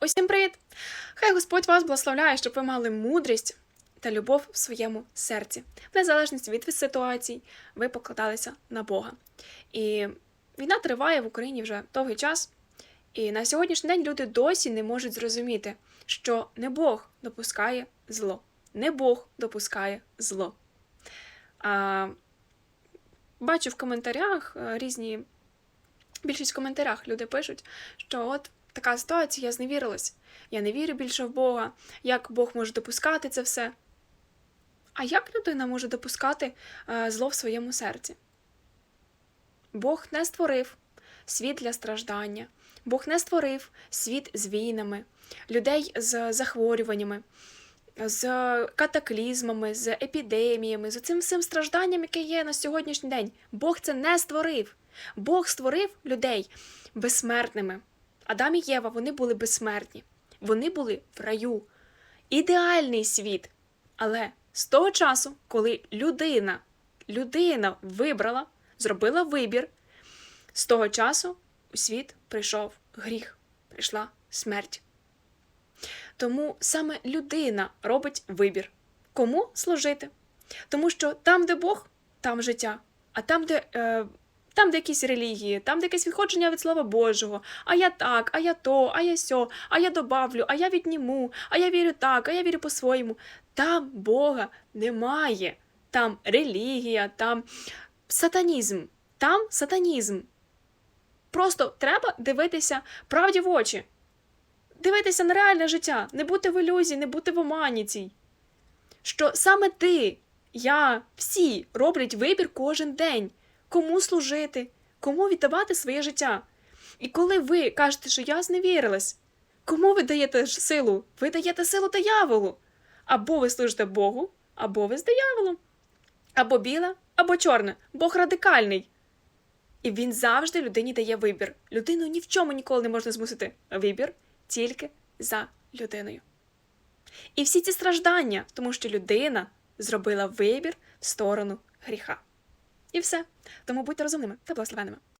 Усім привіт! Хай Господь вас благословляє, щоб ви мали мудрість та любов в своєму серці. В незалежності від ситуацій, ви покладалися на Бога. І війна триває в Україні вже довгий час. І на сьогоднішній день люди досі не можуть зрозуміти, що не Бог допускає зло. Не Бог допускає зло. А, бачу в коментарях е, різні. Більшість в коментарях люди пишуть, що от така ситуація, я зневірилась. Я не вірю більше в Бога. Як Бог може допускати це все? А як людина може допускати е, зло в своєму серці? Бог не створив світ для страждання. Бог не створив світ з війнами, людей з захворюваннями, з катаклізмами, з епідеміями, з цим всім стражданням, яке є на сьогоднішній день. Бог це не створив. Бог створив людей безсмертними. Адам і Єва вони були безсмертні. Вони були в раю. Ідеальний світ. Але з того часу, коли людина, людина вибрала, зробила вибір, з того часу у світ прийшов гріх, прийшла смерть. Тому саме людина робить вибір, кому служити. Тому що там, де Бог, там життя, а там, де. Е, там, де якісь релігії, там, де якесь відходження від Слова Божого, а я так, а я то, а я сьо, а я добавлю, а я відніму, а я вірю так, а я вірю по-своєму. Там Бога немає. Там релігія, там сатанізм, там сатанізм. Просто треба дивитися правді в очі, дивитися на реальне життя, не бути в ілюзії, не бути в омані цій. Що саме ти, я, всі роблять вибір кожен день кому служити, кому віддавати своє життя. І коли ви кажете, що я зневірилась, кому ви даєте силу? Ви даєте силу дияволу. Або ви служите Богу, або ви з дияволом. Або біле, або чорне. Бог радикальний. І він завжди людині дає вибір. Людину ні в чому ніколи не можна змусити. Вибір тільки за людиною. І всі ці страждання, тому що людина зробила вибір в сторону гріха. І все. Тому будьте розумними та благословенними.